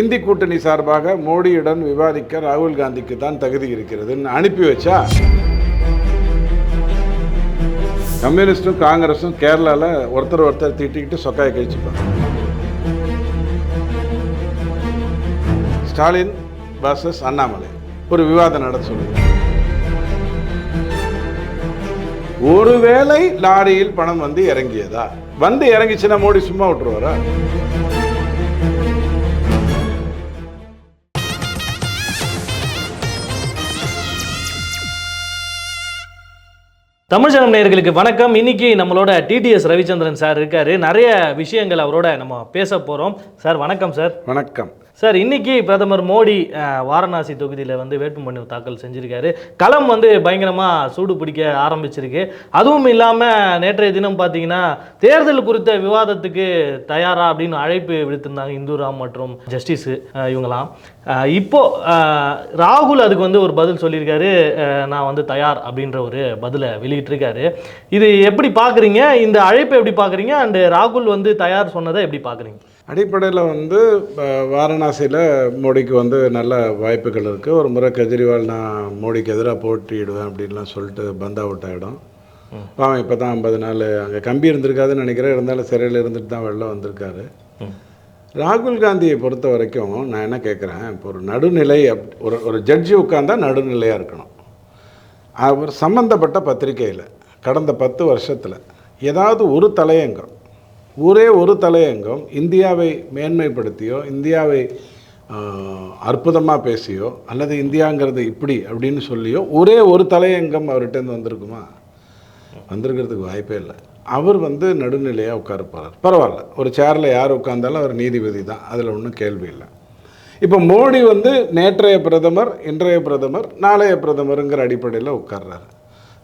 இந்தி கூட்டணி சார்பாக மோடியுடன் விவாதிக்க ராகுல் காந்திக்கு தான் தகுதி இருக்கிறதுன்னு அனுப்பி வச்சா கம்யூனிஸ்டும் காங்கிரஸும் கேரளாவில் ஒருத்தர் ஒருத்தர் திட்டிக்கிட்டு சொக்காய கழிச்சுப்பாங்க. ஸ்டாலின் வர்சஸ் அண்ணாமலை. ஒரு விவாதம் நடத்த சொல்லுங்க. ஒருவேளை லாரியில் பணம் வந்து இறங்கியதா? வந்து இறங்கிச்சுன்னா மோடி சும்மா விட்டுருவாரா? தமிழ் ஜனம் நேர்களுக்கு வணக்கம். இன்னைக்கு நம்மளோட டிடிஎஸ் ரவிச்சந்திரன் சார் இருக்காரு. நிறைய விஷயங்கள் அவரோட நம்ம பேச போறோம். சார் வணக்கம் சார். வணக்கம். சார் இன்னைக்கு பிரதமர் மோடி வாரணாசி தொகுதியில் வந்து வேட்புமனு தாக்கல் செஞ்சிருக்காரு. களம் வந்து பயங்கரமாக சூடு பிடிக்க ஆரம்பிச்சிருக்கு. அதுவும் இல்லாமல் நேற்றைய தினம் பார்த்தீங்கன்னா தேர்தல் குறித்த விவாதத்துக்கு தயாரா அப்படின்னு அழைப்பு விடுத்திருந்தாங்க இந்துராம் மற்றும் ஜஸ்டிஸ் இவங்களாம் இப்போ ராகுல் அதுக்கு வந்து ஒரு பதில் சொல்லியிருக்காரு. நான் வந்து தயார் அப்படின்ற ஒரு பதிலை வெளியிட்டிருக்காரு. இது எப்படி பார்க்குறீங்க இந்த அழைப்பை எப்படி பார்க்குறீங்க அண்டு ராகுல் வந்து தயார் சொன்னதை எப்படி பார்க்குறீங்க அடிப்படையில் வந்து வாரணாசியில் மோடிக்கு வந்து நல்ல வாய்ப்புகள் இருக்குது ஒரு முறை கெஜ்ரிவால் நான் மோடிக்கு எதிராக போட்டியிடுவேன் அப்படின்லாம் சொல்லிட்டு பந்த் அவுட் ஆகிடும் பாவம் இப்போ தான் ஐம்பது நாள். அங்கே கம்பி இருந்திருக்காதுன்னு நினைக்கிறேன். இருந்தாலும் சிறையில் இருந்துட்டு தான் வெளில வந்திருக்காரு. ராகுல் காந்தியை பொறுத்த வரைக்கும் நான் என்ன கேட்குறேன் இப்போ ஒரு நடுநிலை அப் ஒரு ஒரு ஜட்ஜி உட்காந்தா நடுநிலையாக இருக்கணும். அவர் சம்பந்தப்பட்ட பத்திரிக்கையில் கடந்த பத்து வருஷத்தில் ஏதாவது ஒரு தலையங்கம் ஒரே ஒரு தலையங்கம் இந்தியாவை மேன்மைப்படுத்தியோ இந்தியாவை அற்புதமாக பேசியோ அல்லது இந்தியாங்கிறது இப்படி அப்படின்னு சொல்லியோ ஒரே ஒரு தலையங்கம் அவர்கிட்டருந்து வந்திருக்குமா? வந்திருக்கிறதுக்கு வாய்ப்பே இல்லை. அவர் வந்து நடுநிலையாக உட்காருப்பார் பரவாயில்ல. ஒரு சேரில் யார் உட்கார்ந்தாலும் அவர் நீதிபதி தான். அதில் ஒன்றும் கேள்வி இல்லை. இப்போ மோடி வந்து நேற்றைய பிரதமர் இன்றைய பிரதமர் நாளைய பிரதமருங்கிற அடிப்படையில் உட்கார்றாரு.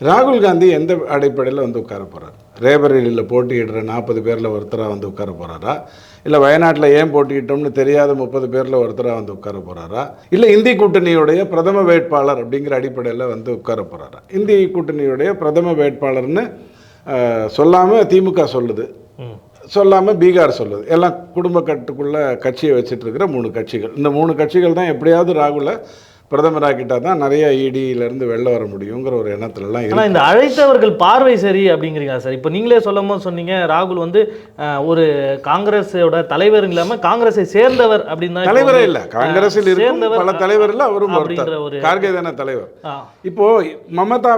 ராகுல் காந்தி எந்த அடிப்படையில் வந்து உட்கார போகிறார் ரேபரேலியில் போட்டியிடுற நாற்பது பேரில் ஒருத்தராக வந்து உட்கார போகிறாரா இல்லை வயநாட்டில் ஏன் போட்டியிட்டோம்னு தெரியாத முப்பது பேரில் ஒருத்தராக வந்து உட்கார போகிறாரா இல்லை இந்தி கூட்டணியுடைய பிரதம வேட்பாளர் அப்படிங்கிற அடிப்படையில் வந்து உட்கார போகிறாரா இந்தி கூட்டணியுடைய பிரதம வேட்பாளர்னு சொல்லாமல் திமுக சொல்லுது. சொல்லாமல் பீகார் சொல்லுது. எல்லாம் குடும்ப கட்டுக்குள்ளே கட்சியை வச்சுட்டு இருக்கிற மூணு கட்சிகள். இந்த மூணு கட்சிகள் தான் எப்படியாவது ராகுலை பிரதமராக்கிட்டா தான் நிறைய இடியிலேருந்து வெளில வர முடியுங்கிற ஒரு எண்ணத்துலலாம் ஆனா இருக்கு இந்த அழைத்தவர்கள் பார்வை சரி அப்படிங்கிறீங்க சார்? இப்போ நீங்களே சொல்லும் போது சொன்னீங்க ராகுல் வந்து ஒரு காங்கிரஸோட தலைவர் இல்லாம காங்கிரஸை சேர்ந்தவர் அப்படின்னு தலைவரே இல்லை. காங்கிரஸில் சேர்ந்தவர் பல தலைவரில் அவரும் அப்படிங்கிற ஒருத்தர். ஒரு கார்கே தானே தலைவர். இப்போ மமதா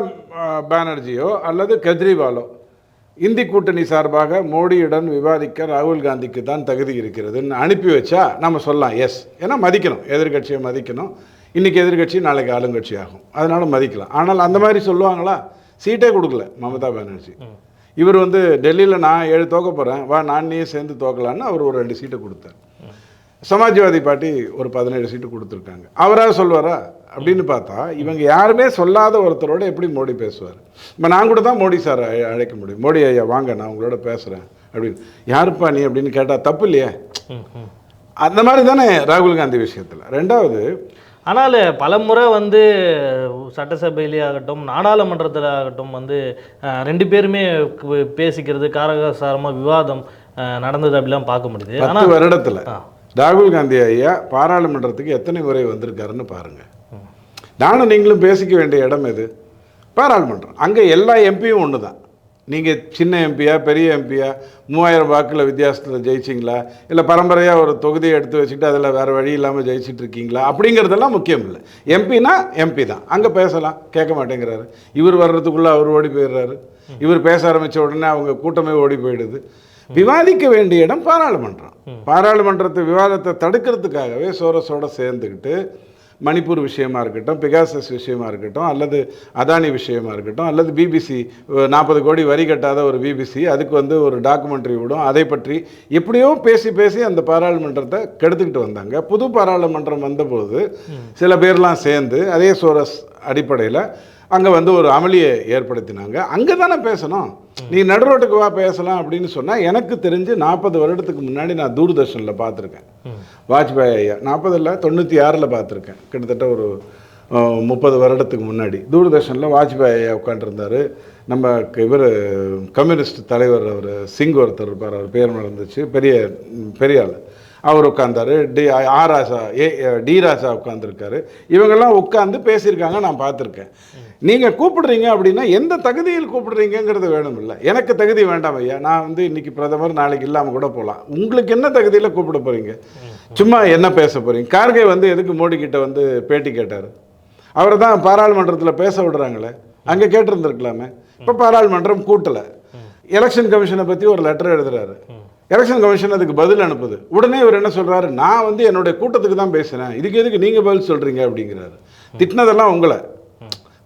பானர்ஜியோ அல்லது கெஜ்ரிவாலோ இந்தி கூட்டணி சார்பாக மோடியுடன் விவாதிக்க ராகுல் காந்திக்கு தான் தகுதி இருக்கிறதுன்னு அனுப்பி வச்சா நம்ம சொல்லலாம் எஸ் ஏன்னா மதிக்கணும் எதிர்க்கட்சியை மதிக்கணும். இன்றைக்கி எதிர்க்கட்சி நாளைக்கு ஆளுங்கட்சி ஆகும் அதனால மதிக்கலாம். ஆனால் அந்த மாதிரி சொல்லுவாங்களா? சீட்டே கொடுக்கல மமதா பானர்ஜி. இவர் வந்து டெல்லியில் நான் ஏழு தோக்க போகிறேன் வா நான் சேர்ந்து தோக்கலான்னு அவர் ஒரு ரெண்டு சீட்டை கொடுத்தார். சமாஜ்வாதி பார்ட்டி ஒரு பதினேழு சீட்டு கொடுத்துருக்காங்க. அவராக சொல்வாரா? அப்படின்னு பார்த்தா இவங்க யாருமே சொல்லாத ஒருத்தரோட எப்படி மோடி பேசுவார்? இப்போ நான் கூட தான் மோடி சார் அழைக்க முடியும். மோடி ஐயா வாங்க நான் உங்களோட பேசுகிறேன் அப்படின்னு. யாருப்பா நீ அப்படின்னு கேட்டால் தப்பு இல்லையே. அந்த மாதிரி தானே ராகுல் காந்தி விஷயத்தில். ரெண்டாவது ஆனால் பல முறை வந்து சட்டசபையிலே ஆகட்டும் நாடாளுமன்றத்தில் ஆகட்டும் வந்து ரெண்டு பேருமே பேசிக்கிறது காரகசாரமாக விவாதம் நடந்தது அப்படிலாம் பார்க்க முடியுது. ஆனால் வருடத்தில். ராகுல் காந்தி ஐயா பாராளுமன்றத்துக்கு எத்தனை முறை வந்திருக்காருன்னு பாருங்க. நானும் நீங்களும் பேசிக்க வேண்டிய இடம் எது? பாராளுமன்றம். அங்கே எல்லா எம்பியும் ஒன்று தான் நீங்கள் சின்ன எம்பியா பெரிய எம்பியா மூவாயிரம் வாக்கில் வித்தியாசத்தில் ஜெயிச்சிங்களா? இல்லை பரம்பரையாக ஒரு தொகுதியை எடுத்து வச்சுக்கிட்டு அதில் வேறு வழி இல்லாமல் ஜெயிச்சிட்டு இருக்கீங்களா? அப்படிங்கிறதெல்லாம் முக்கியம் இல்லை. எம்பினா எம்பி தான். அங்கே பேசலாம். கேட்க மாட்டேங்கிறாரு. இவர் வர்றதுக்குள்ளே அவர் ஓடி போயிடுறாரு. இவர் பேச ஆரம்பித்த உடனே அவங்க கூட்டமே ஓடி போயிடுது. விவாதிக்க வேண்டிய இடம் பாராளுமன்றம். பாராளுமன்றத்தை விவாதத்தை தடுக்கிறதுக்காகவே சோரஸோட சேர்ந்துக்கிட்டு மணிப்பூர் விஷயமா இருக்கட்டும் பிகாசஸ் விஷயமா இருக்கட்டும் அல்லது அதானி விஷயமா இருக்கட்டும் அல்லது பிபிசி நாற்பது கோடி வரி கட்டாத ஒரு பிபிசி அதுக்கு வந்து ஒரு டாக்குமெண்ட்ரி விடும். அதை பற்றி எப்படியோ பேசி பேசி அந்த பாராளுமன்றத்தை கெடுத்துக்கிட்டு வந்தாங்க. புது பாராளுமன்றம் வந்தபோது சில பேர்லாம் சேர்ந்து அதே சோரஸ் அடிப்படையில் அங்கே வந்து ஒரு அமளியை ஏற்படுத்தினாங்க. அங்கே தானே பேசணும். நீ நடுரோட்டுக்கு வா பேசலாம் அப்படின்னு சொன்னால் எனக்கு தெரிஞ்சு நாற்பது வருடத்துக்கு முன்னாடி நான் தூர்தர்ஷனில் பார்த்துருக்கேன். வாஜ்பாய் ஐயா நாற்பது இல்லை தொண்ணூற்றி ஆறில் பார்த்துருக்கேன். கிட்டத்தட்ட ஒரு முப்பது வருடத்துக்கு முன்னாடி. தூர்தர்ஷனில் வாஜ்பாய் ஐயா உட்காண்டிருந்தார் நம்ம இவர் கம்யூனிஸ்ட் தலைவர் அவர் சிங் ஒருத்தர் இருப்பார் அவர் பேர் மறந்துச்சு. பெரிய பெரிய ஆள் அவர் உட்காந்தாரு T R Raja A T Raja உட்காந்துருக்காரு இவங்கெல்லாம் உட்காந்து பேசியிருக்காங்க நான் பார்த்துருக்கேன். நீங்கள் கூப்பிடுறீங்க அப்படின்னா எந்த தகுதியில் கூப்பிடுறீங்கிறது வேணும் இல்லை எனக்கு தகுதி வேண்டாம் ஐயா. நான் வந்து இன்னைக்கு பிரதமர் நாளைக்கு இல்லாமல் கூட போகலாம் உங்களுக்கு என்ன தகுதியில் கூப்பிட போகிறீங்க சும்மா என்ன பேச போகிறீங்க கார்கே வந்து எதுக்கு மோடி கிட்ட வந்து பேட்டி கேட்டார்? அவரை தான் பாராளுமன்றத்தில் பேச விடுறாங்களே. அங்கே கேட்டிருந்துருக்கலாமே. இப்போ பாராளுமன்றம் கூட்டலை. எலெக்ஷன் கமிஷனை பற்றி ஒரு லெட்டர் எழுதுறாரு. எலெக்ஷன் கமிஷன் அதுக்கு பதில் அனுப்புது. உடனே இவர் என்ன சொல்கிறாரு நான் வந்து என்னுடைய கூட்டத்துக்கு தான் பேசினேன். இதுக்கு எதுக்கு நீங்கள் பதில் சொல்கிறீங்க அப்படிங்கிறாரு. திட்டினதெல்லாம் உங்களை.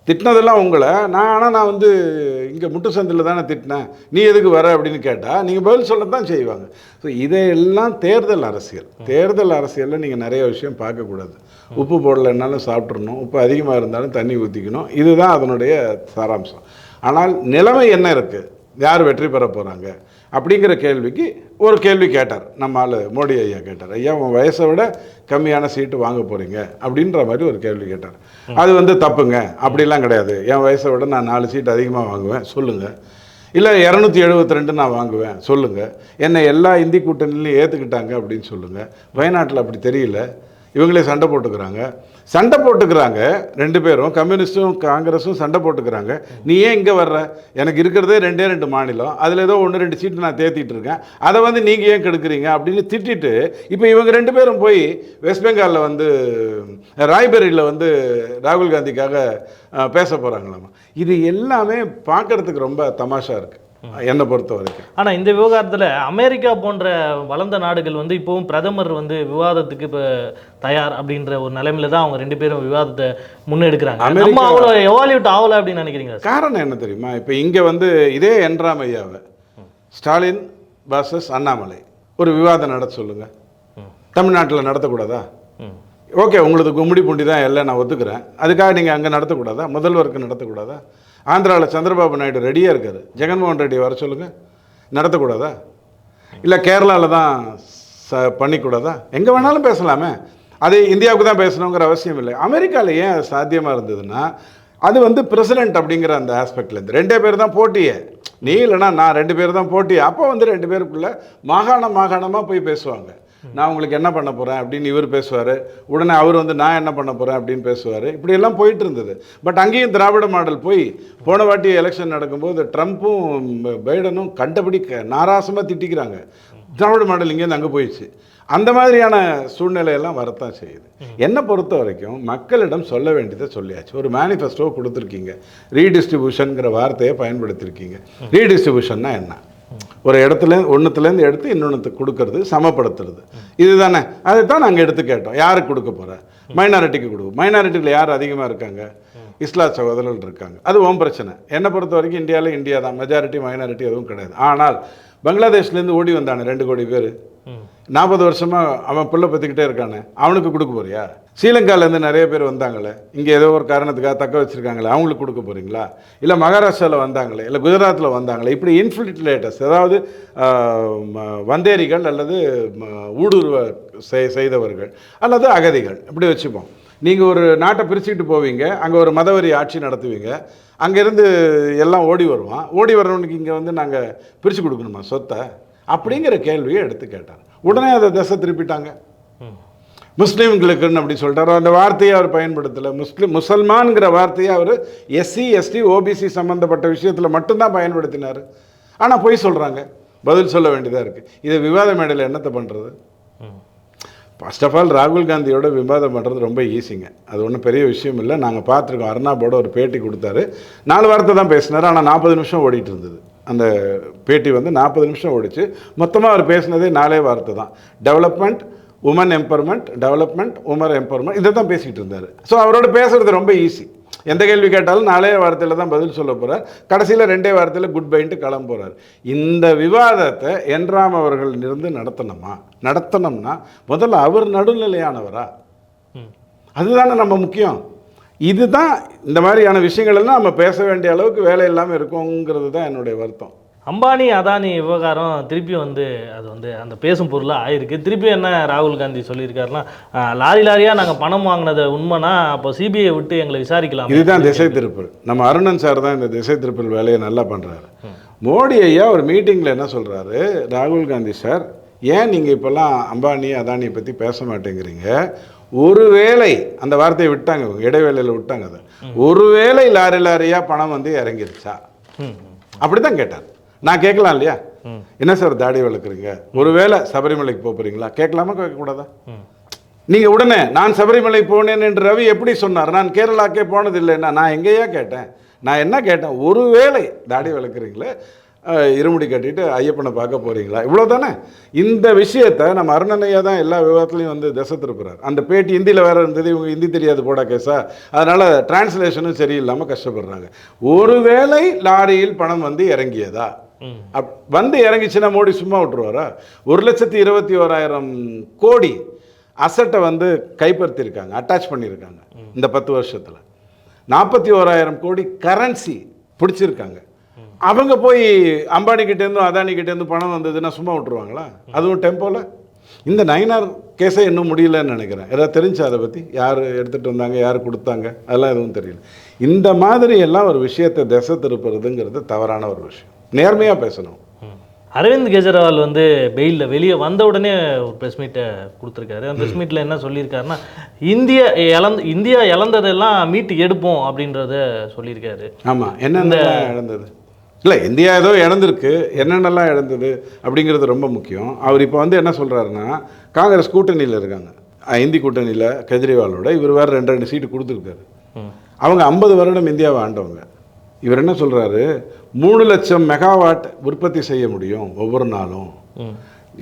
திட்டினதெல்லாம் உங்களை. நான் ஆனால் நான் வந்து இங்கே முட்டு சந்தில் தானே திட்டினேன். நீ எதுக்கு வர அப்படின்னு கேட்டால் நீங்கள் பதில் சொல்ல தான் செய்வாங்க. ஸோ இதையெல்லாம் தேர்தல் அரசியல். தேர்தல் அரசியலில் நீங்கள் நிறைய விஷயம் பார்க்கக்கூடாது. உப்பு போடலைன்னாலும் சாப்பிட்றணும் உப்பு அதிகமாக இருந்தாலும் தண்ணி ஊற்றிக்கணும் இதுதான் அதனுடைய சாராம்சம். ஆனால் நிலைமை என்ன இருக்குது யார் வெற்றி பெற போகிறாங்க அப்படிங்கிற கேள்விக்கு ஒரு கேள்வி கேட்டார். நம்ம ஆள் மோடி ஐயா கேட்டார். ஐயா உன் வயசை விட கம்மியான சீட்டு வாங்க போகிறீங்க அப்படின்ற மாதிரி ஒரு கேள்வி கேட்டார். அது வந்து தப்புங்க. அப்படிலாம் கிடையாது. என் வயசை விட நான் நாலு சீட் அதிகமாக வாங்குவேன். சொல்லுங்கள் இல்லை இரநூத்தி எழுபத்தி ரெண்டு நான் வாங்குவேன். சொல்லுங்கள் என்னை எல்லா இந்தி கூட்டணிலையும் ஏற்றுக்கிட்டாங்க அப்படின்னு சொல்லுங்கள் வயநாட்டில் அப்படி தெரியல. இவங்களே சண்டை போட்டுக்கிறாங்க. சண்டை போட்டுக்கிறாங்க ரெண்டு பேரும். கம்யூனிஸ்ட்டும் காங்கிரஸும் சண்டை போட்டுக்கிறாங்க. நீ ஏன் இங்கே வர்ற? எனக்கு இருக்கிறதே ரெண்டே ரெண்டு மாநிலம். அதில் ஏதோ ஒன்று ரெண்டு சீட்டு நான் தேத்திட்டு இருக்கேன். அதை வந்து நீங்கள் ஏன் கெடுக்குறீங்க? அப்படின்னு திட்டிட்டு இப்போ இவங்க ரெண்டு பேரும் போய் வெஸ்ட் பெங்காலில் வந்து ராய்பெரியில் வந்து ராகுல் காந்திக்காக பேச போகிறாங்களாமா இது எல்லாமே பார்க்கறதுக்கு ரொம்ப தமாஷா இருக்குது என்னை பொறுத்த வரைக்கும். ஆனா இந்த விவகாரத்துல அமெரிக்கா போன்ற வளர்ந்த நாடுகள் வந்து இப்போவும் பிரதமர் வந்து விவாதத்துக்கு இப்ப தயார் அப்படின்ற ஒரு நிலைமையில தான் அவங்க ரெண்டு பேரும் விவாதத்தை முன்னெடுக்கிறாங்க. நம்ம அவ்வளோ எவால்யூட் ஆகல அப்படின்னு நினைக்கிறீங்க காரணம் என்ன தெரியுமா? இப்போ இங்கே வந்து இதே என்ராம் ஐயாவை ஸ்டாலின் பாசஸ் அண்ணாமலை ஒரு விவாதம் நடத்த சொல்லுங்க. தமிழ்நாட்டில் நடத்தக்கூடாதா. ஓகே உங்களுக்கு கும்மிடி பூண்டி தான் எல்லாம் நான் ஒத்துக்கிறேன். அதுக்காக நீங்கள் அங்கே நடத்தக்கூடாதா? முதல்வருக்கு நடத்தக்கூடாதா? ஆந்திராவில் சந்திரபாபு நாயுடு ரெடியாக இருக்காரு. ஜெகன்மோகன் ரெட்டி வர சொல்லுங்கள் நடத்தக்கூடாதா? இல்லை கேரளாவில் தான் ச பண்ணிக்கூடாதா? எங்கே வேணாலும் பேசலாமே. அது இந்தியாவுக்கு தான் பேசணுங்கிற அவசியம் இல்லை. அமெரிக்காவில் ஏன் அது சாத்தியமாக இருந்ததுன்னா அது வந்து பிரசிடென்ட் அப்படிங்கிற அந்த ஆஸ்பெக்ட்லேருந்து ரெண்டே பேர் தான் போட்டியே. நீ இல்லைனா நான் ரெண்டு பேர் தான் போட்டி. அப்போ வந்து ரெண்டு பேருக்குள்ள மாகாணம் மாகாணமாக போய் பேசுவாங்க. நான் உங்களுக்கு என்ன பண்ண போகிறேன் அப்படின்னு இவர் பேசுவார். உடனே அவர் வந்து நான் என்ன பண்ண போகிறேன் அப்படின்னு பேசுவார். இப்படியெல்லாம் போயிட்டு இருந்தது. பட் அங்கேயும் திராவிட மாடல் போய் போன வாட்டி எலெக்ஷன் நடக்கும்போது ட்ரம்ப்பும் பைடனும் கண்டபடி நாராசமாக திட்டிக்கிறாங்க. திராவிட மாடல் இங்கேருந்து அங்கே போயிடுச்சு. அந்த மாதிரியான சூழ்நிலையெல்லாம் வரத்தான் செய்யுது. என்னை பொறுத்த வரைக்கும் மக்களிடம் சொல்ல வேண்டியதை சொல்லியாச்சு. ஒரு மேனிஃபெஸ்டோ கொடுத்துருக்கீங்க. ரீடிஸ்ட்ரிபியூஷனுங்கிற வார்த்தையை பயன்படுத்தியிருக்கீங்க ரீடிஸ்ட்ரிபியூஷன்னா என்ன? ஒரு இடத்துல ஒன்றுத்துலேருந்து எடுத்து இன்னொன்றுத்துக்கு கொடுக்கறது சமப்படுத்துறது. இதுதானே? அதை தான் நாங்கள் எடுத்து கேட்டோம். யாருக்கு கொடுக்க போகிற மைனாரிட்டிக்கு கொடுக்கும் மைனாரிட்டியில் யார் அதிகமாக இருக்காங்க? இஸ்லா சகோதரர்கள் இருக்காங்க. அது ஓம் பிரச்சனை. என்னை பொறுத்த வரைக்கும் இந்தியாவில் இந்தியா தான் மெஜாரிட்டி மைனாரிட்டி எதுவும் கிடையாது. ஆனால் பங்களாதேஷ்லேருந்து ஓடி வந்தானே ரெண்டு கோடி பேர். நாற்பது வருஷமாக அவன் பிள்ளை பற்றிக்கிட்டே இருக்கானே. அவனுக்கு கொடுக்க போறியா? ஸ்ரீலங்காலேருந்து நிறைய பேர் வந்தாங்களே. இங்கே ஏதோ ஒரு காரணத்துக்காக தக்க வச்சுருக்காங்களே. அவங்களுக்கு கொடுக்க போகிறீங்களா இல்லை மகாராஷ்டிராவில் வந்தாங்களே. இல்லை குஜராத்தில் வந்தாங்களே. இப்படி இன்ஃபில்ட்ரேட்டர்ஸ் அதாவது ம- வந்தேரிகள் அல்லது ஊடுருவ செய்- செய்தவர்கள் அல்லது அகதிகள். இப்படி வச்சுப்போம். நீங்கள் ஒரு நாட்டை பிரிச்சுக்கிட்டு போவீங்க. அங்கே ஒரு மதவரி ஆட்சி நடத்துவீங்க. அங்கேருந்து எல்லாம் ஓடி வருவான். ஓடி வர்றவனுக்கு இங்கே வந்து நாங்கள் பிரித்து கொடுக்கணுமா? சொத்தை? அப்படிங்கிற கேள்வியை எடுத்து கேட்டார் உடனே அதை திசை திருப்பிட்டாங்க. முஸ்லீம்களுக்குன்னு அப்படி சொல்லிட்டாரு. அந்த வார்த்தையை அவர் பயன்படுத்தலை. முஸ்லீம் முசல்மான்கிற வார்த்தையை அவர் எஸ்சி எஸ்டி ஓபிசி சம்மந்தப்பட்ட விஷயத்தில் மட்டும்தான் பயன்படுத்தினார். ஆனால் பொய் சொல்கிறாங்க பதில் சொல்ல வேண்டியதாக இருக்குது இதை விவாத மேடையில் என்னத்தை பண்ணுறது ஃபர்ஸ்ட் ஆஃப் ஆல் ராகுல் காந்தியோட விவாதம் பண்ணுறது ரொம்ப ஈஸிங்க அது ஒன்றும் பெரிய விஷயம் இல்லை. நாங்கள் பார்த்துருக்கோம். அர்ணாபோட ஒரு பேட்டி கொடுத்தாரு. நாலு வார்த்தை தான் பேசினார். ஆனால் நாற்பது நிமிஷம் ஓடிட்டு இருந்தது. அந்த பேட்டி வந்து நாற்பது நிமிஷம் ஓடிச்சு. மொத்தமாக அவர் பேசினதே நாலே வார்த்தை தான். Development women empowerment development women empowerment இதை தான் பேசிகிட்டு இருந்தார். ஸோ அவரோட பேசுறது ரொம்ப ஈஸி எந்த கேள்வி கேட்டாலும் நாலே வார்த்தையில் தான் பதில் சொல்ல போகிறார் கடைசியில் ரெண்டே வார்த்தையில் குட் பைன்ட்டு கிளம்ப போகிறார் இந்த விவாதத்தை என்ராம் அவர்கள் இருந்து நடத்தணுமா? நடத்தணும்னா முதல்ல அவர் நடுநிலையானவரா. அதுதானே நம்ம முக்கியம். இதுதான் இந்த மாதிரியான விஷயங்கள் எல்லாம் நம்ம பேச வேண்டிய அளவுக்கு வேலை இல்லாமல் இருக்குங்கிறது தான் என்னுடைய வருத்தம். அம்பானி அதானி விவகாரம் திருப்பி வந்து அது வந்து அந்த பேசும் பொருளாக ஆயிருக்கு. திருப்பி என்ன ராகுல் காந்தி சொல்லியிருக்காருன்னா லாரி லாரியாக நாங்கள் பணம் வாங்கினது உண்மைனா அப்போ சிபிஐ விட்டு எங்களை விசாரிக்கலாம். இதுதான் திசை திருப்பல் நம்ம அருணன் சார் தான் இந்த திசை திருப்பல் வேலையை நல்லா பண்ணுறாரு மோடி ஐயா ஒரு மீட்டிங்கில் என்ன சொல்கிறாரு ராகுல் காந்தி சார் ஏன் நீங்கள் இப்போல்லாம் அம்பானி அதானியை பற்றி பேச மாட்டேங்கிறீங்க? ஒருவேளை அந்த வார்த்தையை விட்டாங்க இடைவேளையில் விட்டாங்க அதை. ஒருவேளை லாரி லாரியாக பணம் வந்து இறங்கிருச்சா? ம் அப்படி தான் கேட்டார். நான் கேட்கலாம் இல்லையா? என்ன சார் தாடி வளர்க்குறீங்க? ஒருவேளை சபரிமலைக்கு போறீங்களா? போகிறீங்களா கேட்கலாமா கேட்கக்கூடாதா? நீங்க நீங்கள் உடனே நான் சபரிமலை போனேன் என்று ரவி எப்படி சொன்னார்? நான் கேரளாக்கே போனதில்லைன்னா நான் எங்கேயா கேட்டேன். நான் என்ன கேட்டேன்? ஒருவேளை தாடி வளர்க்குறீங்களே இருமுடி கட்டிட்டு ஐயப்பனை பார்க்க போகிறீங்களா இவ்வளோ தானே இந்த விஷயத்தை நம்ம அருணனையா தான் எல்லா விவாதத்துலையும் வந்து திசை திருப்புறார் அந்த பேட்டி ஹிந்தியில் வேற இருந்தது இவங்க ஹிந்தி தெரியாது போடா கேஸா அதனால் டிரான்ஸ்லேஷனும் சரியில்லாமல் கஷ்டப்படுறாங்க. ஒருவேளை லாரியில் பணம் வந்து இறங்கியதா? அப் வந்து இறங்கிச்சுன்னா மோடி சும்மா விட்டுருவாரா? ஒரு லட்சத்தி இருபத்தி ஓராயிரம் கோடி அசட்டை வந்து கைப்பற்றிருக்காங்க அட்டாச் பண்ணியிருக்காங்க இந்த பத்து வருஷத்தில். நாற்பத்தி ஓராயிரம் கோடி கரன்சி பிடிச்சிருக்காங்க. அவங்க போய் அம்பானி கிட்டேருந்தும் அதானி கிட்டேருந்து பணம் வந்ததுன்னா சும்மா விட்டுருவாங்களா? அதுவும் டெம்போவில் இந்த நயனார் கேஸே இன்னும் முடியலன்னு நினைக்கிறேன். ஏதாவது தெரிஞ்சா அதை பற்றி யார் எடுத்துகிட்டு வந்தாங்க யார் கொடுத்தாங்க அதெல்லாம் எதுவும் தெரியல. இந்த மாதிரி எல்லாம் ஒரு விஷயத்தை திசை திருப்புறதுங்கிறது தவறான ஒரு விஷயம். நேர்மையாக பேசணும். அரவிந்த் கெஜ்ரிவால் வந்து பெயிலில் வெளியே வந்த உடனே ஒரு ப்ரெஸ் மீட்டை கொடுத்துருக்காரு. அந்த ப்ரெஸ் மீட்டில் என்ன சொல்லியிருக்காருன்னா இந்திய இழந்து இந்தியா இழந்ததெல்லாம் மீட்டு எடுப்போம் அப்படின்றத சொல்லியிருக்காரு. ஆமாம் என்னென்னலாம் இழந்தது? இல்லை இந்தியா ஏதோ இழந்திருக்கு. என்னென்னலாம் இழந்தது அப்படிங்கிறது ரொம்ப முக்கியம். அவர் இப்போ வந்து என்ன சொல்கிறாருன்னா காங்கிரஸ் கூட்டணியில் இருக்காங்க. இந்தி கூட்டணியில் கெஜ்ரிவாலோட இவர் வேறு ரெண்டு ரெண்டு சீட்டு கொடுத்துருக்காரு. அவங்க ஐம்பது வருடம் இந்தியாவை ஆண்டவங்க. இவர் என்ன சொல்கிறாரு மூணு லட்சம் மெகாவாட் உற்பத்தி செய்ய முடியும் ஒவ்வொரு நாளும்.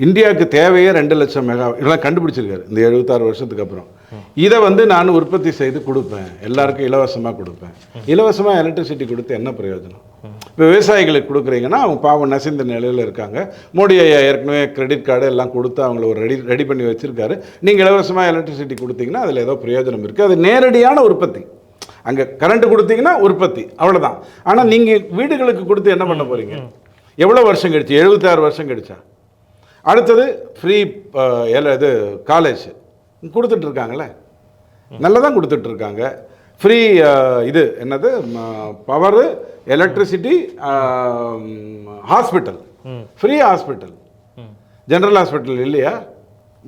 இந்தியாவுக்கு தேவையே ரெண்டு லட்சம் மெகா இதெல்லாம் கண்டுபிடிச்சிருக்காரு. இந்த எழுபத்தாறு வருஷத்துக்கு அப்புறம். இதை வந்து நான் உற்பத்தி செய்து கொடுப்பேன். எல்லாருக்கும் இலவசமாக கொடுப்பேன். இலவசமாக எலக்ட்ரிசிட்டி கொடுத்து என்ன பிரயோஜனம்? இப்போ விவசாயிகளுக்கு கொடுக்குறீங்கன்னா அவங்க பாவம் நசிந்த நிலையில் இருக்காங்க. மோடி ஐயா ஏற்கனவே கிரெடிட் கார்டு எல்லாம் கொடுத்து அவங்கள ஒரு ரெடி ரெடி பண்ணி வச்சிருக்காரு. நீங்கள் இலவசமாக எலக்ட்ரிசிட்டி கொடுத்தீங்கன்னா அதில் ஏதோ பிரயோஜனம் இருக்குது அது நேரடியான உற்பத்தி. அங்கே கரண்ட் கொடுத்தீங்கன்னா உற்பத்தி. அவ்வளோதான் ஆனால் நீங்கள் வீடுகளுக்கு கொடுத்து என்ன பண்ண போகிறீங்க எவ்வளோ வருஷம் கழிச்சு? எழுபத்தாறு வருஷம் கழிச்சா? அடுத்தது ஃப்ரீ இது காலேஜ் கொடுத்துட்ருக்காங்களே நல்லா தான் கொடுத்துட்ருக்காங்க ஃப்ரீ இது என்னது? Power electricity hospital free hospital general hospital இல்லையா?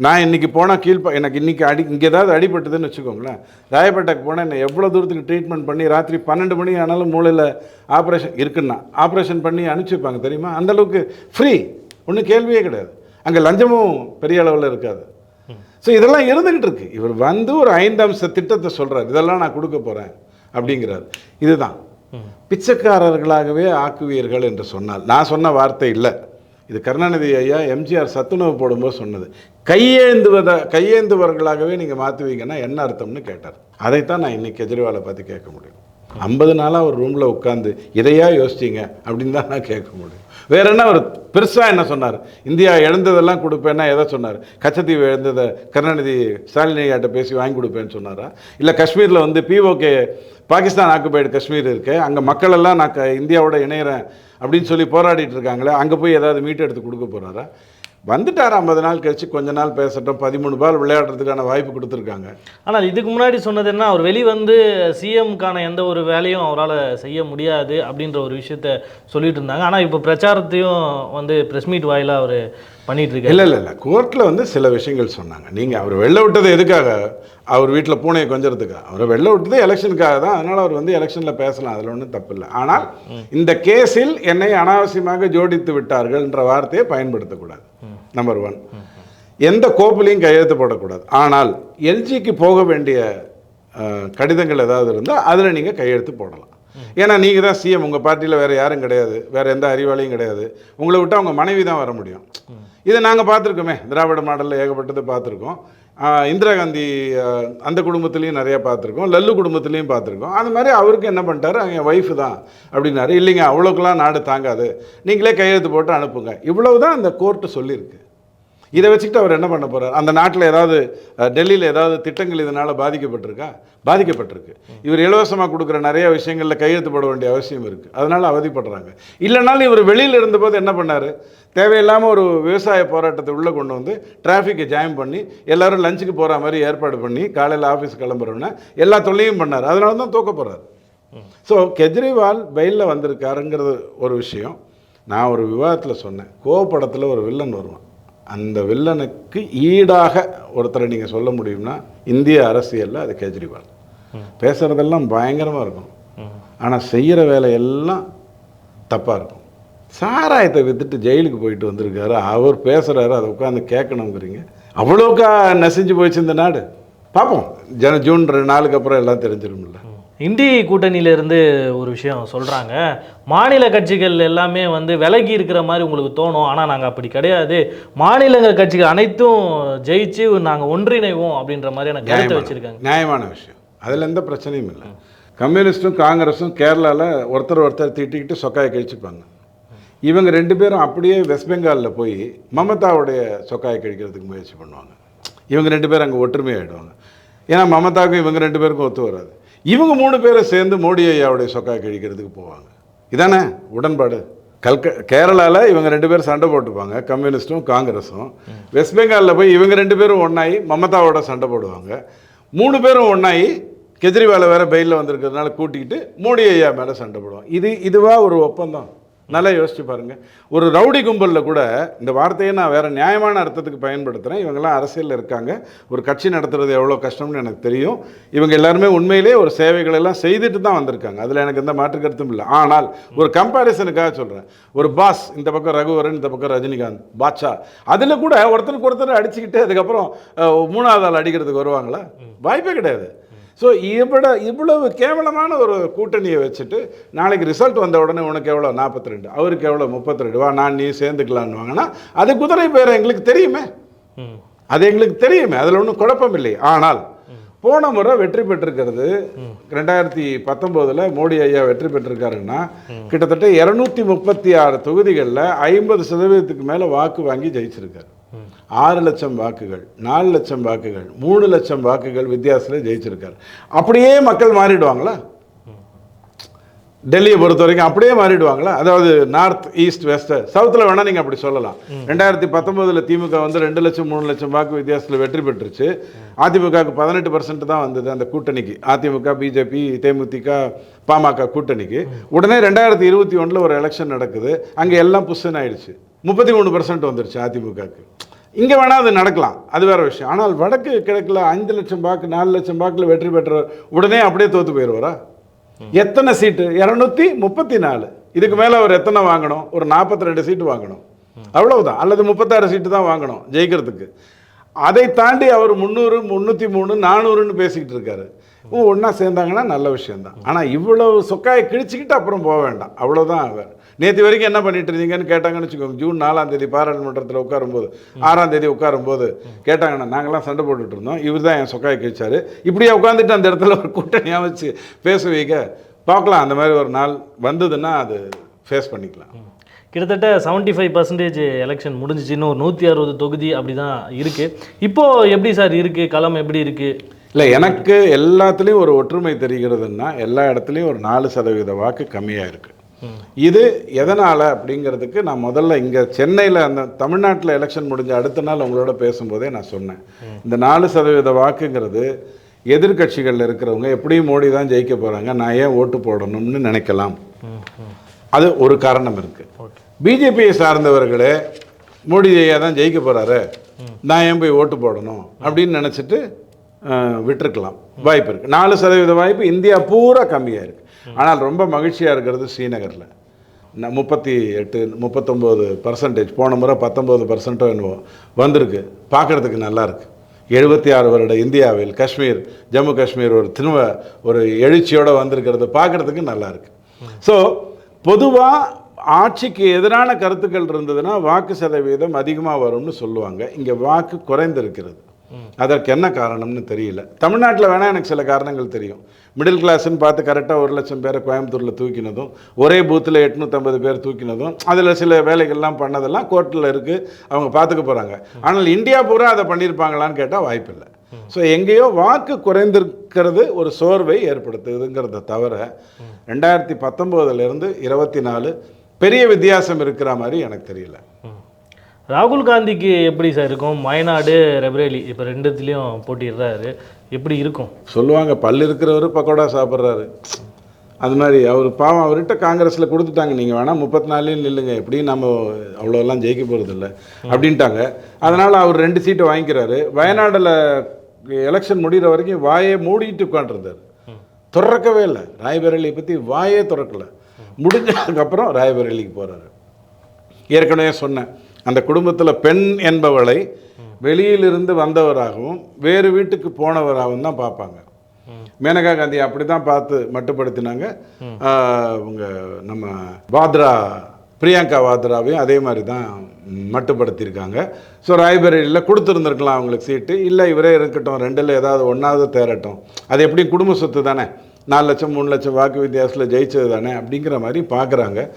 நான் இன்னைக்கு போனால் கீழ்ப்பா எனக்கு இன்றைக்கி அடி இங்கே ஏதாவது அடிபட்டதுன்னு வச்சுக்கோங்களேன். ராயப்பேட்டைக்கு போனால் என்ன எவ்வளோ தூரத்துக்கு ட்ரீட்மெண்ட் பண்ணி ராத்திரி பன்னெண்டு மணி ஆனாலும் மூளையில் ஆப்ரேஷன் இருக்குன்னா ஆப்ரேஷன் பண்ணி அனுப்பிச்சிருப்பாங்க தெரியுமா? அந்தளவுக்கு ஃப்ரீ ஒன்றும் கேள்வியே கிடையாது. அங்கே லஞ்சமும் பெரிய அளவில் இருக்காது. ஸோ இதெல்லாம் இருந்துகிட்டு இருக்கு. இவர் வந்து ஒரு ஐந்து அம்ச திட்டத்தை சொல்கிறார் இதெல்லாம் நான் கொடுக்க போகிறேன் அப்படிங்கிறார். இதுதான். பிச்சைக்காரர்களாகவே ஆக்குவீர்கள் என்று சொன்னால் நான் சொன்ன வார்த்தை இல்லை. இது கருணாநிதி ஐயா எம்ஜிஆர் சத்துணவு போடும்போது சொன்னது. கையேந்துவத கையேந்துவர்களாகவே நீங்கள் மாற்றுவீங்கன்னா என்ன அர்த்தம்னு கேட்டார். அதைத்தான் நான் இன்னைக்கு கெஜ்ரிவாலை பார்த்து கேட்க முடியும். ஐம்பது நாளாக ஒரு ரூமில் உட்காந்து இதையா யோசிச்சிங்க அப்படின்னு தான் நான் கேட்க முடியும். வேற என்ன அவர் பெருசாக என்ன சொன்னார்? இந்தியா இழந்ததெல்லாம் கொடுப்பேன்னா எதை சொன்னார்? கச்சத்தீவு இழந்ததை கருணாநிதி ஸ்டாலின் ஐயாட்ட பேசி வாங்கி கொடுப்பேன்னு சொன்னாரா? இல்லை காஷ்மீரில் வந்து பிஓகே பாகிஸ்தான் ஆக்குபைடு காஷ்மீர் இருக்குது அங்கே மக்களெல்லாம் நான் க- இந்தியாவோட இணையிறேன் அப்படின்னு சொல்லி போராடிட்டு இருக்காங்களே அங்கே போய் ஏதாவது மீட்டு எடுத்து கொடுக்க போகிறாரா வந்துட்டார் ஐம்பது நாள் கழிச்சு கொஞ்ச நாள் பேசட்டும். பதிமூணு பால் விளையாடுறதுக்கான வாய்ப்பு கொடுத்துருக்காங்க. ஆனால் இதுக்கு முன்னாடி சொன்னது என்ன? அவர் வெளி வந்து சிஎம்க்கான எந்த ஒரு வேலையும் அவரால் செய்ய முடியாது அப்படின்ற ஒரு விஷயத்த சொல்லிட்டு இருந்தாங்க. ஆனால் இப்போ பிரச்சாரத்தையும் வந்து ப்ரெஸ் மீட் வாயிலாக அவர் பண்ணிட்டு இருக்காரு இல்லை இல்லை இல்லை. கோர்ட்டில் வந்து சில விஷயங்கள் சொன்னாங்க. நீங்கள் அவர் வெளில விட்டது எதுக்காக? அவர் வீட்டில் பூனையை கொஞ்சறதுக்காக அவரை வெளில விட்டது எலெக்ஷனுக்காக தான். அதனால் அவர் வந்து எலெக்ஷனில் பேசலாம். அதில் ஒன்றும் தப்பு இல்லை. ஆனால் இந்த கேஸில் என்னை அனாவசியமாக ஜோடித்து விட்டார்கள்ன்ற வார்த்தையை பயன்படுத்தக்கூடாது. நம்பர் ஒன் எந்த கோப்புலையும் கையெழுத்து போடக்கூடாது. ஆனால் எல்ஜிக்கு போக வேண்டிய கடிதங்கள் ஏதாவது இருந்தால் அதில் நீங்கள் கையெழுத்து போடலாம். ஏன்னா நீங்கள் தான் சிஎம் உங்கள் பார்ட்டியில் வேறு யாரும் கிடையாது. வேறு எந்த அறிவாளியும் கிடையாது. உங்களை விட்டு அவங்க மனைவி தான் வர முடியும். இதை நாங்கள் பார்த்துருக்கோமே. திராவிட மாடலில் ஏகப்பட்டது பார்த்துருக்கோம். இந்திரா காந்தி அந்த குடும்பத்துலேயும் நிறையா பார்த்துருக்கோம். லல்லு குடும்பத்துலேயும் பார்த்துருக்கோம். அது மாதிரி அவருக்கு என்ன பண்ணிட்டாரு? அவங்க ஒய்ஃபு தான் அப்படின்னாரு. இல்லைங்க அவ்வளோக்கெல்லாம் நாடு தாங்காது. நீங்களே கையெழுத்து போட்டு அனுப்புங்க. இவ்வளவு தான் அந்த கோர்ட்டு சொல்லியிருக்கு. இதை வச்சுக்கிட்டு அவர் என்ன பண்ண போறார்? அந்த நாட்டில் ஏதாவது டெல்லியில் ஏதாவது திட்டங்கள் இதனால் பாதிக்கப்பட்டிருக்கா? பாதிக்கப்பட்டிருக்கு. இவர் இலவசமாக கொடுக்குற நிறைய விஷயங்களில் கையெழுத்து போட வேண்டிய அவசியம் இருக்குது அதனால் அவதிப்படுறாங்க. இல்லைனாலும் இவர் வெளியில் இருந்தபோது என்ன பண்ணார்? தேவையில்லாமல் ஒரு விவசாய போராட்டத்தை உள்ளே கொண்டு வந்து டிராஃபிக்கை ஜாம் பண்ணி எல்லாரும் லஞ்சுக்கு போகிற மாதிரி ஏற்பாடு பண்ணி காலையில் ஆஃபீஸ் கிளம்புறோன்னா எல்லா தொல்லையும் பண்ணார். அதனால தான் தூக்க போகிறார் ஸோ கெஜ்ரிவால் பெயிலில் வந்திருக்காருங்கிறது ஒரு விஷயம். நான் ஒரு விவாதத்தில் சொன்னேன். கோவப்படத்தில் ஒரு வில்லன் வருவான். அந்த வில்லனுக்கு ஈடாக ஒருத்தரை நீங்கள் சொல்ல முடியும்னா இந்திய அரசியலில் அது கெஜ்ரிவால். பேசுகிறதெல்லாம் பயங்கரமாக இருக்கும். ஆனால் செய்கிற வேலையெல்லாம் தப்பாக இருக்கும். சாராயத்தை வித்துட்டு ஜெயிலுக்கு போயிட்டு வந்திருக்காரு. அவர் பேசுகிறாரு அதை உட்காந்து கேட்கணுங்கிறீங்க. அவ்வளோக்கா நசிஞ்சு போயிடுச்சு இந்த நாடு. பார்ப்போம் ஜன ஜூன் ரெண்டு நாளுக்கு அப்புறம் எல்லாம் தெரிஞ்சிருமில்ல இந்தி கூட்டணியிலேருந்து ஒரு விஷயம் சொல்கிறாங்க மாநில கட்சிகள் எல்லாமே வந்து விலகி இருக்கிற மாதிரி உங்களுக்கு தோணும். ஆனால் நாங்கள் அப்படி கிடையாது. மாநில கட்சிகள் அனைத்தும் ஜெயிச்சு நாங்கள் ஒன்றிணைவோம் அப்படின்ற மாதிரியான கருத்தை வச்சுருக்காங்க. நியாயமான விஷயம். அதில் எந்த பிரச்சனையும் இல்லை. கம்யூனிஸ்ட்டும் காங்கிரஸும் கேரளாவில் ஒருத்தர் ஒருத்தர் திட்டிக்கிட்டு சொக்காயை கழிச்சுப்பாங்க. இவங்க ரெண்டு பேரும் அப்படியே வெஸ்ட் பெங்காலில் போய் மமதாவுடைய சொக்காயை கழிக்கிறதுக்கு முயற்சி பண்ணுவாங்க. இவங்க ரெண்டு பேரும் அங்கே ஒற்றுமையாயிடுவாங்க. ஏன்னா மமதாவுக்கும் இவங்க ரெண்டு பேருக்கும் ஒத்து வராது. இவங்க மூணு பேரும் சேர்ந்து மோடி ஐயாவுடைய சொக்கா கழிக்கிறதுக்கு போவாங்க. இதானே? உடன்பாடு. கல்க கேரளாவில் இவங்க ரெண்டு பேரும் சண்டை போட்டுப்பாங்க. கம்யூனிஸ்ட்டும் காங்கிரஸும். வெஸ்ட் பெங்காலில் போய் இவங்க ரெண்டு பேரும் ஒன்றாயி மமதாவோட சண்டை போடுவாங்க. மூணு பேரும் ஒன்றாயி கெஜ்ரிவாலை வேறு பெயிலில் வந்திருக்கிறதுனால கூட்டிக்கிட்டு மோடி ஐயா மேலே சண்டை போடுவாங்க. இது இதுவாக ஒரு ஒப்பந்தம். நல்லா யோசிச்சு பாருங்க. ஒரு ரவுடி கும்பலில் கூட இந்த வார்த்தையை நான் வேற நியாயமான அர்த்தத்துக்கு பயன்படுத்துகிறேன் இவங்கெல்லாம் அரசியலில் இருக்காங்க. ஒரு கட்சி நடத்துறது எவ்வளோ கஷ்டம்னு எனக்கு தெரியும். இவங்க எல்லாருமே உண்மையிலே ஒரு சேவைகள் எல்லாம் செய்துட்டு தான் வந்திருக்காங்க. அதில் எனக்கு எந்த மாற்று கருத்தும் இல்லை. ஆனால் ஒரு கம்பாரிசனுக்காக சொல்கிறேன் ஒரு பாஸ் இந்த பக்கம் ரகுவரன் இந்த பக்கம் ரஜினிகாந்த் பாட்ஷா. அதில் கூட ஒருத்தருக்கு ஒருத்தர் அடிச்சுக்கிட்டு அதுக்கப்புறம் மூணாவது ஆள் அடிக்கிறதுக்கு வருவாங்களா? வாய்ப்பே கிடையாது. ஸோ இவ்வளோ இவ்வளவு கேவலமான ஒரு கூட்டணியை வச்சுட்டு நாளைக்கு ரிசல்ட் வந்த உடனே உனக்கு எவ்வளோ நாற்பத்தி ரெண்டு அவருக்கு எவ்வளோ முப்பத்தி ரெண்டு வா நான் நீ சேர்ந்துக்கலான்னு வாங்கினா அது குதிரை பேர் எங்களுக்கு தெரியுமே. அது எங்களுக்கு தெரியுமே. அதில் ஒன்றும் குழப்பம் இல்லை ஆனால் போன முறை வெற்றி பெற்றிருக்கிறது. ரெண்டாயிரத்தி பத்தொம்போதில் மோடி ஐயா வெற்றி பெற்றிருக்காருன்னா கிட்டத்தட்ட இரநூத்தி முப்பத்தி ஆறு தொகுதிகளில் ஐம்பது சதவீதத்துக்கு மேலே வாக்கு வாங்கி ஜெயிச்சிருக்காரு. ஆறு லட்சம் வாக்குகள் நாலு லட்சம் வாக்குகள் மூணு லட்சம் வாக்குகள் வித்தியாசத்தில் ஜெயிச்சிருக்காரு. அப்படியே மக்கள் மாறிடுவாங்களா? டெல்லியை பொறுத்த வரைக்கும் அப்படியே மாறிடுவாங்களா? அதாவது நார்த் ஈஸ்ட் வெஸ்ட் சவுத்தில் வேணால் நீங்கள் அப்படி சொல்லலாம். ரெண்டாயிரத்தி பத்தொம்போதில் திமுக வந்து ரெண்டு லட்சம் மூணு லட்சம் வாக்கு வித்தியாசத்தில் வெற்றி பெற்றுச்சு. அதிமுகவுக்கு பதினெட்டு பர்சன்ட் தான் வந்தது அந்த கூட்டணிக்கு. அதிமுக பிஜேபி தேமுதிக பாமக கூட்டணிக்கு. உடனே ரெண்டாயிரத்தி இருபத்தி ஒன்றில் ஒரு எலெக்ஷன் நடக்குது. அங்கே எல்லாம் புஷ்ஷன் ஆயிடுச்சு. முப்பத்தி மூணு பர்சன்ட் வந்துருச்சு அதிமுகவுக்கு இங்கே வேணால் அது நடக்கலாம். அது வேற விஷயம். ஆனால் வடக்கு கிழக்கில் அஞ்சு லட்சம் வாக்கு நாலு லட்சம் வாக்கில் வெற்றி பெற்றவர் உடனே அப்படியே தோத்து போயிடுவாரா எத்தனை சீட்டு? இரநூத்தி முப்பத்தி நாலு. இதுக்கு மேலே அவர் எத்தனை வாங்கணும்? ஒரு நாற்பத்தி ரெண்டு சீட்டு வாங்கணும். அவ்வளவுதான். அல்லது முப்பத்தாறு சீட்டு தான் வாங்கணும் ஜெயிக்கிறதுக்கு. அதை தாண்டி அவர் முந்நூறு முந்நூற்றி மூணு நானூறுன்னு பேசிக்கிட்டு இருக்காரு. ஒன்றா சேர்ந்தாங்கன்னா நல்ல விஷயம்தான். ஆனால் இவ்வளவு சொக்காயை கிழிச்சிக்கிட்டு அப்புறம் போக வேண்டாம். அவ்வளோதான் அவர். நேற்று வரைக்கும் என்ன பண்ணிட்டு இருந்தீங்கன்னு கேட்டாங்கன்னு வச்சுக்கோங்க ஜூன் நாலாம் தேதி பாராளுமன்றத்தில் உட்காரும்போது ஆறாம் தேதி உட்காரும்போது கேட்டாங்கன்னா நாங்களாம் சண்டை போட்டுட்டு இருந்தோம். இவர் தான் என் சொக்காயை கிழிச்சாரு. இப்படியே உட்காந்துட்டு அந்த இடத்துல ஒரு கூட்டணியாக வச்சு பேச வைக்க பார்க்கலாம் அந்த மாதிரி ஒரு நாள் வந்ததுன்னா அது ஃபேஸ் பண்ணிக்கலாம். கிட்டத்தட்ட 75% ஃபைவ் பர்சன்டேஜ் எலெக்ஷன் முடிஞ்சிச்சு. இன்னும் ஒரு நூற்றி அறுபது தொகுதி அப்படி தான் இருக்குது இப்போ எப்படி சார் இருக்குது களம் எப்படி இருக்குது இல்லை எனக்கு எல்லாத்துலேயும் ஒரு ஒற்றுமை தெரிகிறதுன்னா எல்லா இடத்துலையும் ஒரு நாலு சதவீத வாக்கு கம்மியாக இருக்குது இது எதனால் அப்படிங்கிறதுக்கு நான் முதல்ல இங்கே சென்னையில் அந்த தமிழ்நாட்டில் எலெக்ஷன் முடிஞ்ச அடுத்த நாள் உங்களோட பேசும்போதே நான் சொன்னேன். இந்த நாலு சதவீத வாக்குங்கிறது எதிர்க்கட்சிகளில் இருக்கிறவங்க எப்படியும் மோடி தான் ஜெயிக்க போகிறாங்க நான் ஏன் ஓட்டு போடணும்னு நினைக்கலாம். அது ஒரு காரணம் இருக்குது பிஜேபியை சார்ந்தவர்களே மோடி ஜெயா தான் ஜெயிக்க போகிறாரு நான் ஏன் போய் ஓட்டு போடணும் அப்படின்னு நினச்சிட்டு விட்டுருக்கலாம். வாய்ப்பு இருக்குது நாலு சதவீத வாய்ப்பு இந்தியா பூரா கம்மியாக இருக்குது ஆனால் ரொம்ப மகிழ்ச்சியாக இருக்கிறது ஸ்ரீநகரில். முப்பத்தி எட்டு முப்பத்தொம்போது பர்சன்டேஜ் போன முறை பத்தொம்போது பர்சன்ட்டோ என்னவோ வந்திருக்கு. பார்க்குறதுக்கு நல்லா இருக்கு. எழுபத்தி ஆறு வருட இந்தியாவில் காஷ்மீர் ஜம்மு காஷ்மீர் ஒரு திரும்ப ஒரு எழுச்சியோடு வந்திருக்கிறது பார்க்குறதுக்கு நல்லா இருக்கு. ஸோ பொதுவாக ஆட்சிக்கு எதிரான கருத்துக்கள் இருந்ததுன்னா வாக்கு சதவீதம் அதிகமாக வரும்னு சொல்லுவாங்க. இங்கே வாக்கு குறைந்திருக்கிறது. அதற்கு என்ன காரணம்னு தெரியல. தமிழ்நாட்டில் வேணால் எனக்கு சில காரணங்கள் தெரியும். மிடில் கிளாஸ்ன்னு பார்த்து கரெக்டாக ஒரு லட்சம் பேரை கோயம்புத்தூரில் தூக்கினதும் ஒரே பூத்தில் எட்நூற்றம்பது பேர் தூக்கினதும் அதில் சில வேலைகள்லாம் பண்ணதெல்லாம் கோர்ட்டில் இருக்குது அவங்க பார்த்துக்க போகிறாங்க ஆனால் இந்தியா பூரா அதை பண்ணியிருப்பாங்களான்னு கேட்டால் வாய்ப்பில்லை. ஸோ எங்கேயோ வாக்கு குறைந்திருக்கிறது ஒரு சோர்வை ஏற்படுத்துதுங்கிறத தவிர ரெண்டாயிரத்தி பத்தொம்போதுலேருந்து இருபத்தி நாலு பெரிய வித்தியாசம் இருக்கிற மாதிரி எனக்கு தெரியல. ராகுல் காந்திக்கு எப்படி சார் இருக்கும்? வயநாடு ரெபரேலி இப்போ ரெண்டுத்துலேயும் போட்டிடுறாரு எப்படி இருக்கும்? சொல்லுவாங்க பல் இருக்கிறவர் பக்கோடா சாப்பிட்றாரு. அது மாதிரி அவர் பாவம் அவர்கிட்ட காங்கிரஸில் கொடுத்துட்டாங்க. நீங்கள் வேணால் முப்பத்தி நாலுலையும் நில்லுங்க. எப்படியும் நம்ம அவ்வளோலாம் ஜெயிக்க போகிறதில்ல அப்படின்ட்டாங்க. அதனால் அவர் ரெண்டு சீட்டை வாங்கிக்கிறாரு. வயநாடில் எலெக்ஷன் முடிகிற வரைக்கும் வாயை மூடிட்டு உட்காண்டிருந்தார் திறக்கவே இல்லை. ராய்பரேலியை பற்றி வாயே திறக்கல. முடிஞ்சதுக்கப்புறம் ராய்பரேலிக்கு போகிறாரு ஏற்கனவே சொன்னேன். அந்த குடும்பத்தில் பெண் என்பவளை வெளியிலிருந்து வந்தவராகவும் வேறு வீட்டுக்கு போனவராகவும் தான் பார்ப்பாங்க. மேனகா காந்தி அப்படி தான் பார்த்து மட்டுப்படுத்தினாங்க. அவங்க நம்ம வாத்ரா பிரியங்கா வாத்ராவையும் அதே மாதிரி தான் மட்டுப்படுத்தியிருக்காங்க. ஸோ ராய்பரேலியில் கொடுத்துருந்துருக்கலாம் அவங்களுக்கு சீட்டு. இல்லை இவரே இருக்கட்டும் ரெண்டில் ஏதாவது ஒன்றாவது தேரட்டும். அது எப்படி குடும்ப சொத்து தானே. நாலு லட்சம் மூணு லட்சம் வாக்கு வித்தியாசத்தில் ஜெயிச்சது தானே அப்படிங்கிற மாதிரி பார்க்குறாங்க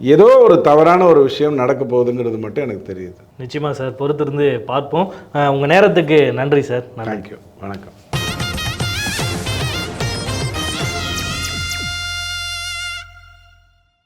ஏதோ ஒரு தவறான ஒரு விஷயம் நடக்க போகுதுங்கிறது மட்டும் எனக்கு தெரியுது. நிச்சயமா சார் பொறுத்திருந்து பார்ப்போம். அஹ் உங்க நேரத்துக்கு நன்றி சார். தேங்க்யூ வணக்கம்.